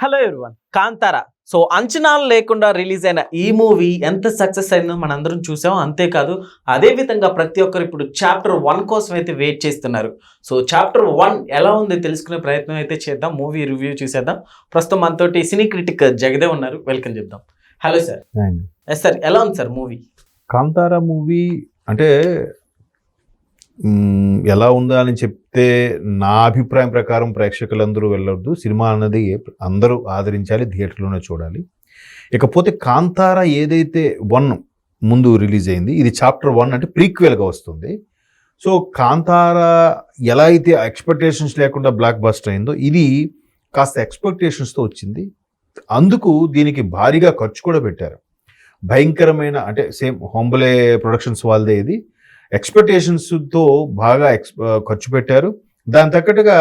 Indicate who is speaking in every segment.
Speaker 1: Hello everyone Kantara. So అంచనాలు లేకుండా release అయిన ఈ మూవీ ఎంత సక్సెస్ అయిందో మనందరం చూసాం. అంతేకాదు అదే విధంగా ప్రతి ఒక్కరు ఇప్పుడు చాప్టర్ వన్ కోసం అయితే వెయిట్ చేస్తున్నారు. సో చాప్టర్ వన్ ఎలా ఉంది తెలుసుకునే ప్రయత్నం అయితే చేద్దాం. మూవీ రివ్యూ చూసేద్దాం. ప్రస్తుతం మనతోటి సినీ క్రిటిక్ జగదే ఉన్నారు. వెల్కమ్ చెప్దాం. హలో సార్ ఎస్ సార్ ఎలా ఉంది సార్ మూవీ?
Speaker 2: కాంతారా మూవీ అంటే ఎలా ఉందా అని చెప్తే నా అభిప్రాయం ప్రకారం ప్రేక్షకులందరూ వెళ్ళొద్దు. సినిమా అన్నది అందరూ ఆదరించాలి థియేటర్లోనే చూడాలి. ఇకపోతే కాంతార ఏదైతే వన్ ముందు రిలీజ్ అయింది ఇది చాప్టర్ వన్ అంటే ప్రీక్వెల్గా వస్తుంది. సో కాంతార ఎలా అయితే ఎక్స్పెక్టేషన్స్ లేకుండా బ్లాక్ బస్టర్ అయిందో ఇది కాస్త ఎక్స్పెక్టేషన్స్తో వచ్చింది. అందుకు దీనికి భారీగా ఖర్చు కూడా పెట్టారు. భయంకరమైన అంటే సేమ్ హోంబలే ప్రొడక్షన్స్ వాళ్ళదే ఇది. ఎక్స్పెక్టేషన్స్తో బాగా ఎక్స్ ఖర్చు పెట్టారు. దాని తగ్గట్టుగా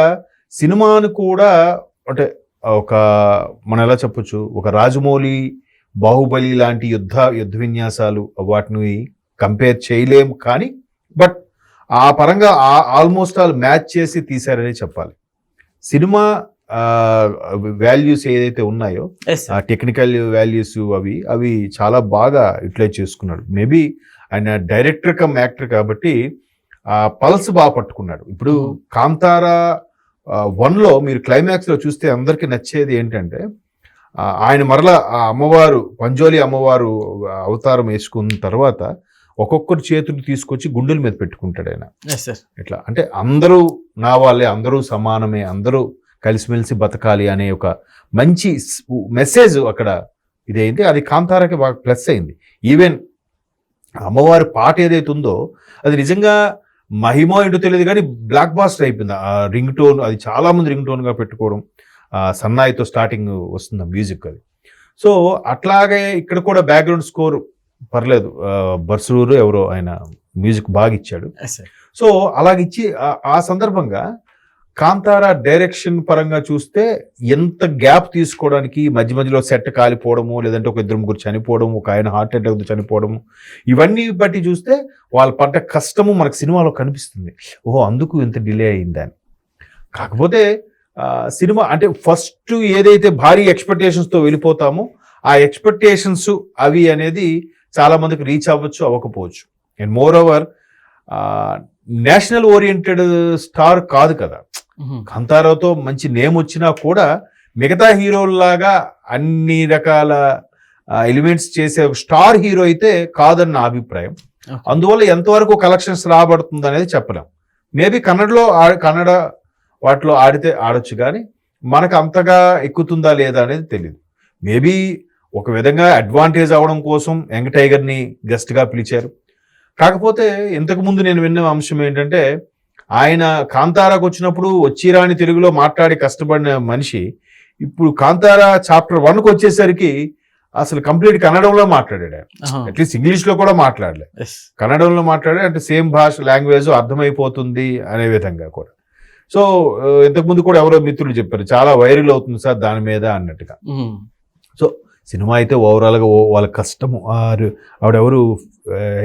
Speaker 2: సినిమాను కూడా అంటే ఒక మనం ఎలా చెప్పొచ్చు ఒక రాజమౌళి బాహుబలి లాంటి యుద్ధ యుద్ధ విన్యాసాలు వాటిని కంపేర్ చేయలేము కానీ బట్ ఆ పరంగా ఆల్మోస్ట్ ఆల్ మ్యాచ్ చేసి తీశారని చెప్పాలి. సినిమా వాల్యూస్ ఏదైతే ఉన్నాయో టెక్నికల్ వాల్యూస్ అవి అవి చాలా బాగా యూటిలైజ్ చేసుకున్నాడు. మేబీ ఆయన డైరెక్టర్ కమ్ యాక్టర్ కాబట్టి ఆ పల్స్ బాగా పట్టుకున్నాడు. ఇప్పుడు కాంతారా వన్లో మీరు క్లైమాక్స్లో చూస్తే అందరికీ నచ్చేది ఏంటంటే ఆయన మరలా ఆ అమ్మవారు పంజోలి అమ్మవారు అవతారం వేసుకున్న తర్వాత ఒక్కొక్కరు చేతులు తీసుకొచ్చి గుండెల మీద పెట్టుకుంటాడు ఆయన. ఇట్లా అంటే అందరూ నా వాళ్ళే అందరూ సమానమే అందరూ కలిసిమెలిసి బతకాలి అనే ఒక మంచి మెసేజ్ అక్కడ ఇదైంది. అది కాంతారాకి బాగా ప్లస్ అయింది. ఈవెన్ అమ్మవారి పాట ఏదైతే ఉందో అది నిజంగా మహిమ ఏంటో తెలియదు కానీ బ్లాక్ బాస్టర్ అయిపోయింది. ఆ రింగ్ టోన్ అది చాలా మంది రింగ్ టోన్గా పెట్టుకోవడం సన్నాయితో స్టార్టింగ్ వస్తుంది ఆ మ్యూజిక్ అది. సో అట్లాగే ఇక్కడ కూడా బ్యాక్గ్రౌండ్ స్కోర్ పర్లేదు. బర్సూరు ఎవరో ఆయన మ్యూజిక్ బాగా ఇచ్చాడు. సో అలాగిచ్చి ఆ సందర్భంగా కాంతారా డైరెక్షన్ పరంగా చూస్తే ఎంత గ్యాప్ తీసుకోవడానికి మధ్య మధ్యలో సెట్ కాలిపోవడము లేదంటే ఒక ఇద్దరు ముగ్గురు చనిపోవడం ఒక ఆయన హార్ట్ అటాక్ చనిపోవడము ఇవన్నీ బట్టి చూస్తే వాళ్ళు పడ్డ కష్టము మనకు సినిమాలో కనిపిస్తుంది. ఓహో అందుకు ఇంత డిలే అయిందని కాకపోతే సినిమా అంటే ఫస్ట్ ఏదైతే భారీ ఎక్స్పెక్టేషన్స్తో వెళ్ళిపోతామో ఆ ఎక్స్పెక్టేషన్స్ అవి అనేది చాలామందికి రీచ్ అవ్వచ్చు అవ్వకపోవచ్చు. And moreover national oriented star కాదు కదా. కాంతారావుతో మంచి నేమ్ వచ్చినా కూడా మిగతా హీరోల్లాగా అన్ని రకాల ఎలిమెంట్స్ చేసే ఒక స్టార్ హీరో అయితే కాదని నా అభిప్రాయం. అందువల్ల ఎంతవరకు కలెక్షన్స్ రాబడుతుంది అనేది చెప్పలేం. మేబీ కన్నడలో ఆ- కన్నడ వాటిలో ఆడితే ఆడొచ్చు కానీ మనకు అంతగా ఎక్కుతుందా లేదా అనేది తెలియదు మేబీ ఒక విధంగా అడ్వాంటేజ్ అవడం కోసం యంగ్ టైగర్ని గెస్ట్గా పిలిచారు. కాకపోతే ఇంతకు ముందు నేను విన్న అంశం ఏంటంటే ఆయన కాంతారాకు వచ్చినప్పుడు వచ్చిరాని తెలుగులో మాట్లాడి కష్టపడిన మనిషి ఇప్పుడు కాంతారా చాప్టర్ వన్కి వచ్చేసరికి అసలు కంప్లీట్ కన్నడంలో మాట్లాడాడు అట్లీస్ట్ ఇంగ్లీష్లో కూడా మాట్లాడలే. కన్నడంలో మాట్లాడే అంటే సేమ్ భాష లాంగ్వేజ్ అర్థమైపోతుంది అనే విధంగా కూడా. సో ఇంతకుముందు కూడా ఎవరో మిత్రులు చెప్పారు చాలా వైరల్ అవుతుంది సార్ దాని మీద అన్నట్టుగా. సినిమా అయితే ఓవరాల్గా వాళ్ళ కష్టము. ఆరు ఆవిడెవరు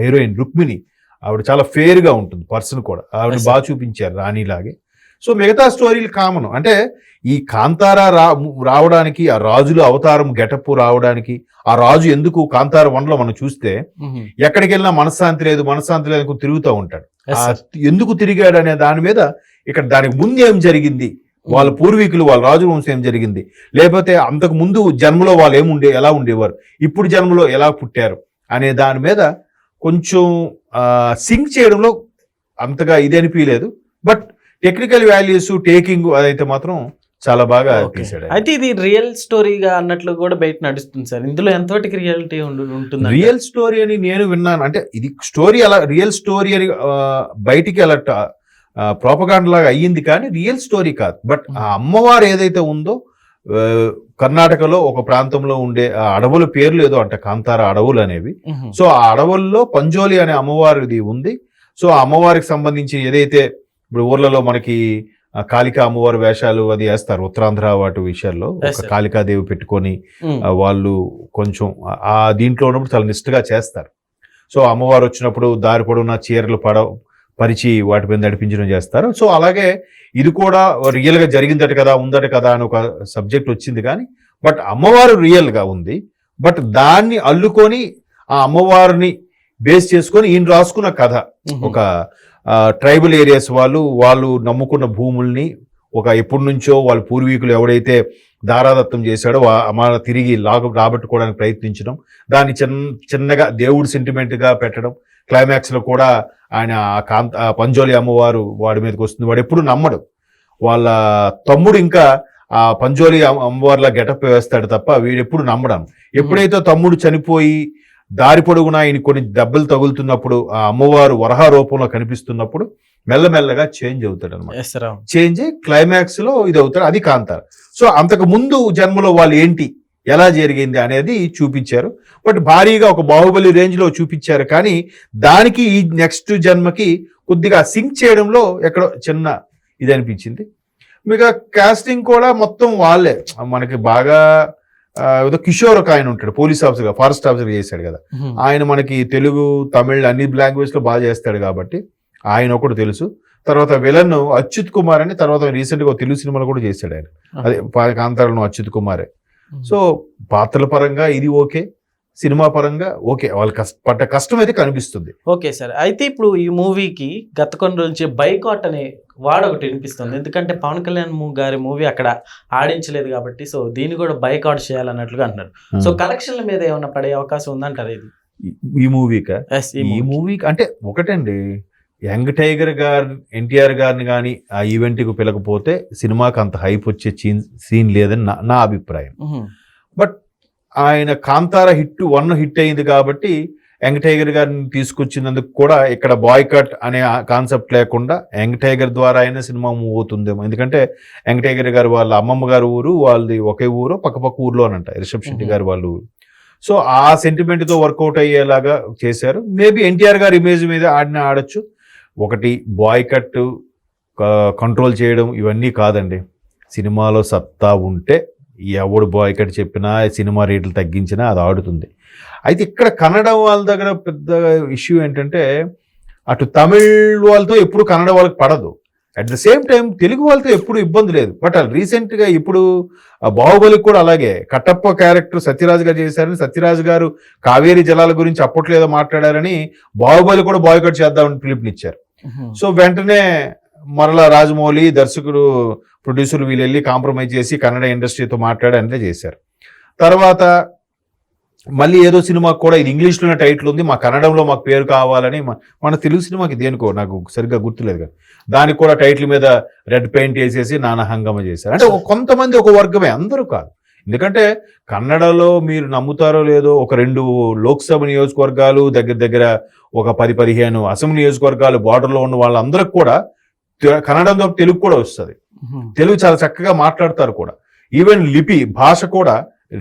Speaker 2: హీరోయిన్ రుక్మిణి ఆవిడ చాలా ఫేర్గా ఉంటుంది పర్సన్ కూడా. ఆవిడ. బాగా చూపించారు రాణిలాగే. సో మిగతా స్టోరీలు కామన్. అంటే ఈ కాంతారా రా రావడానికి ఆ రాజుల అవతారం గెటప్ రావడానికి ఆ రాజు ఎందుకు కాంతార వన్లో మనం చూస్తే ఎక్కడికి వెళ్ళినా మనశ్శాంతి లేదు మనశ్శాంతి లేదు తిరుగుతూ ఉంటాడు. ఎందుకు తిరిగాడు అనే దాని మీద ఇక్కడ దానికి ముందు ఏం జరిగింది? వాళ్ళ పూర్వీకులు వాళ్ళ రాజు వంశం ఏం జరిగింది? లేకపోతే అంతకు ముందు జన్మలో వాళ్ళు ఏముండే ఎలా ఉండేవారు? ఇప్పుడు జన్మలో ఎలా పుట్టారు? అనే దాని మీద కొంచెం సింక్ చేయడంలో అంతగా ఇది అనిపించలేదు. బట్ టెక్నికల్ వాల్యూస్ టేకింగ్ అదైతే మాత్రం చాలా బాగా. తీసాడు.
Speaker 1: అయితే ఇది రియల్ స్టోరీగా అన్నట్లు కూడా బయట నడుస్తుంది సార్. ఇందులో ఎంతవరకు రియాలిటీ ఉంటుంది
Speaker 2: రియల్ స్టోరీ అని నేను విన్నాను. అంటే ఇది స్టోరీ అలా రియల్ స్టోరీ అని బయటికి అలా ప్రోపగాండ్ లాగా అయ్యింది కానీ రియల్ స్టోరీ కాదు. బట్ ఆ అమ్మవారు ఏదైతే ఉందో కర్ణాటకలో ఒక ప్రాంతంలో ఉండే ఆ అడవుల పేర్లు ఏదో అంట కాంతార అడవులు అనేవి. సో ఆ అడవుల్లో పంజోలి అనే అమ్మవారిది ఉంది. సో ఆ అమ్మవారికి సంబంధించి ఏదైతే ఇప్పుడు ఊర్లలో మనకి కాళికా అమ్మవారి వేషాలు అది వేస్తారు ఉత్తరాంధ్ర వాటి విషయాల్లో ఒక. కాళికాదేవి పెట్టుకొని వాళ్ళు కొంచెం ఆ- దీంట్లో ఉన్నప్పుడు చాలా నిష్ఠగా చేస్తారు. సో అమ్మవారు వచ్చినప్పుడు దారి పొడవునా చీరలు పడ పరిచి వాటి మీద నడిపించడం చేస్తారు. సో అలాగే ఇది కూడా రియల్గా జరిగిందట కదా ఉందట కదా అని ఒక సబ్జెక్ట్ వచ్చింది కానీ బట్ అమ్మవారు రియల్గా ఉంది. బట్ దాన్ని అల్లుకొని ఆ అమ్మవారిని బేస్ చేసుకొని ఈయన రాసుకున్న కథ. ఒక ట్రైబల్ ఏరియాస్ వాళ్ళు వాళ్ళు నమ్ముకున్న భూముల్ని ఒక ఎప్పటి నుంచో వాళ్ళ పూర్వీకులు ఎవడైతే దారాదత్తం చేశాడో అమ్మ తిరిగి లాగ రాబట్టుకోవడానికి ప్రయత్నించడం దాన్ని చిన్న చిన్నగా దేవుడు సెంటిమెంట్గా పెట్టడం క్లైమాక్స్లో కూడా ఆయన ఆ కాంత పంజోలి అమ్మవారు వాడి మీదకి వస్తుంది. వాడు ఎప్పుడు నమ్మడు. వాళ్ళ తమ్ముడు ఇంకా ఆ పంజోలి అమ్మ- అమ్మవారిలా గెటప్ వేస్తాడు తప్ప వీడు ఎప్పుడు నమ్మడం ఎప్పుడైతే తమ్ముడు చనిపోయి దారి పొడుగునా ఆయన కొన్ని దెబ్బలు తగులుతున్నప్పుడు ఆ అమ్మవారు వరహ రూపంలో కనిపిస్తున్నప్పుడు మెల్లమెల్లగా చేంజ్ అవుతాడు అనమాట చేంజ్ క్లైమాక్స్లో ఇది అవుతారు అది కాంతార సో అంతకు ముందు జన్మలో వాళ్ళు ఏంటి? ఎలా జరిగింది అనేది చూపించారు. బట్ భారీగా ఒక బాహుబలి రేంజ్లో చూపించారు. కానీ దానికి ఈ నెక్స్ట్ జన్మకి కొద్దిగా సింక్ చేయడంలో ఎక్కడో చిన్న ఇది అనిపించింది. మీకు కాస్టింగ్ కూడా మొత్తం వాళ్ళే. మనకి బాగా ఏదో కిషోర్ ఒక ఆయన ఉంటాడు పోలీస్ ఆఫీసర్ ఫారెస్ట్ ఆఫీసర్ చేశాడు కదా. ఆయన మనకి తెలుగు తమిళ్ అన్ని లాంగ్వేజ్లో బాగా చేస్తాడు కాబట్టి ఆయన ఒకటి తెలుసు. తర్వాత విలన్ అచ్యుత్ కుమార్ అని తర్వాత రీసెంట్గా తెలుగు సినిమాలో కూడా చేశాడు ఆయన. అదే కాంతారలో అచ్యుత్ కుమారే. సో పాత్రల పరంగా ఇది ఓకే సినిమా పరంగా ఓకే. వాళ్ళ కష్ట పడ్డ కష్టం అయితే కనిపిస్తుంది.
Speaker 1: Okay sir. అయితే ఇప్పుడు ఈ మూవీకి గత కొన్ని రోజుల నుంచి బైకాట్ అనే వాడు ఒకటి వినిపిస్తుంది. ఎందుకంటే పవన్ కళ్యాణ్ గారి మూవీ అక్కడ ఆడించలేదు కాబట్టి సో దీన్ని కూడా బైకాట్ చేయాలన్నట్లుగా అంటున్నారు సో కలెక్షన్ల మీద ఏమైనా పడే అవకాశం ఉందంటారు ఇది?
Speaker 2: ఈ- మూవీకా?
Speaker 1: ఈ
Speaker 2: ఈ
Speaker 1: మూవీ
Speaker 2: మూవీకి అంటే ఒకటండి యంగ్ టైగర్ గారు ఎన్టీఆర్ గారిని కానీ ఆ ఈవెంట్కి పిలకపోతే సినిమాకి అంత హైప్ వచ్చే సీన్ సీన్ లేదని నా నా అభిప్రాయం. బట్ ఆయన కాంతార హిట్ వన్ హిట్ అయింది కాబట్టి యంగ్ టైగర్ గారిని తీసుకొచ్చినందుకు కూడా ఇక్కడ బాయ్కట్ అనే కాన్సెప్ట్ లేకుండా యంగ్ టైగర్ ద్వారా అయినా సినిమా మూవ్ అవుతుందేమో. ఎందుకంటే యంగ్ టైగర్ గారు వాళ్ళ అమ్మమ్మ గారి ఊరు వాళ్ళది ఒకే ఊరు పక్కపక్క ఊర్లో అనంట రిషబ్ శెట్టి. గారు వాళ్ళ ఊరు. సో ఆ sentiment తో వర్కౌట్ అయ్యేలాగా చేశారు. మేబీ ఎన్టీఆర్ గారి ఇమేజ్ మీద ఆడిన ఆడొచ్చు. ఒకటి బాయ్కట్ కంట్రోల్ చేయడం ఇవన్నీ కాదండి. సినిమాలో సత్తా ఉంటే ఎవడు బాయ్కట్ చెప్పినా సినిమా రేట్లు తగ్గించినా అది ఆడుతుంది. అయితే ఇక్కడ కన్నడ వాళ్ళ దగ్గర పెద్ద ఇష్యూ ఏంటంటే అటు తమిళ్ వాళ్ళతో ఎప్పుడు కన్నడ వాళ్ళకి పడదు. At the same time Telugu వాళ్ళతో ఎప్పుడు ఇబ్బంది లేదు. బట్ రీసెంట్గా ఇప్పుడు బాహుబలికి కూడా అలాగే. కట్టప్ప క్యారెక్టర్ సత్యరాజు గారు చేశారని సత్యరాజు గారు కావేరీ జలాల గురించి అప్పట్లేదో మాట్లాడారని బాహుబలి కూడా బాయ్కట్ చేద్దామని పిలుపునిచ్చారు. సో వెంటనే మరలా రాజమౌళి దర్శకుడు ప్రొడ్యూసర్ వీళ్ళు వెళ్ళి కాంప్రమైజ్ చేసి కన్నడ ఇండస్ట్రీతో మాట్లాడి అంతే చేశారు. తర్వాత మళ్ళీ ఏదో సినిమాకి కూడా ఇది ఇంగ్లీష్లోనే టైటిల్ ఉంది మా కన్నడంలో మాకు పేరు కావాలని మన తెలుగు సినిమాకి దేనికో నాకు సరిగ్గా గుర్తులేదు కదా. దానికి కూడా టైటిల్ మీద రెడ్ పెయింట్ వేసేసి నానా హంగమ చేశారు. అంటే కొంతమంది ఒక వర్గమే అందరూ కాదు. ఎందుకంటే కన్నడలో మీరు నమ్ముతారో లేదో ఒక రెండు లోక్సభ నియోజకవర్గాలు దగ్గర దగ్గర ఒక పది పదిహేను అసెంబ్లీ నియోజకవర్గాలు బార్డర్లో ఉన్న వాళ్ళందరికి కూడా కన్నడంతో తెలుగు కూడా వస్తుంది. తెలుగు చాలా చక్కగా మాట్లాడతారు కూడా. ఈవెన్ లిపి భాష కూడా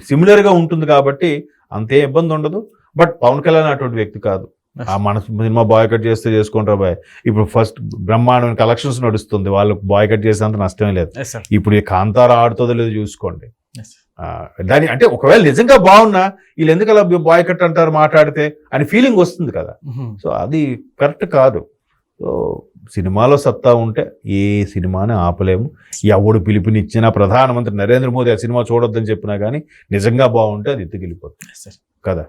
Speaker 2: సిమిలర్గా ఉంటుంది కాబట్టి అంతే ఇబ్బంది ఉండదు. బట్ పవన్ కళ్యాణ్ అటువంటి వ్యక్తి కాదు. ఆ మన సినిమా బాయ్కట్ చేస్తే చేసుకుంటారు బాయ్. ఇప్పుడు ఫస్ట్ బ్రహ్మాండం కలెక్షన్స్ నడుస్తుంది. వాళ్ళకి బాయ్కట్ చేసేంత నష్టమే లేదు. ఇప్పుడు ఈ కాంతార ఆడుతుందో లేదో చూసుకోండి. దాని అంటే ఒకవేళ నిజంగా బాగున్నా వీళ్ళు ఎందుకు అలా బాయ్కట్ అంటారు మాట్లాడితే అని ఫీలింగ్ వస్తుంది కదా. సో అది కరెక్ట్ కాదు. సో సినిమాలో సత్తా ఉంటే ఏ సినిమాని ఆపలేము. ఎవడు పిలుపునిచ్చినా ప్రధానమంత్రి నరేంద్ర మోదీ ఆ సినిమా చూడొద్దని చెప్పినా కానీ నిజంగా బాగుంటే అది ఎత్తుకెళ్ళిపోతుంది కదా?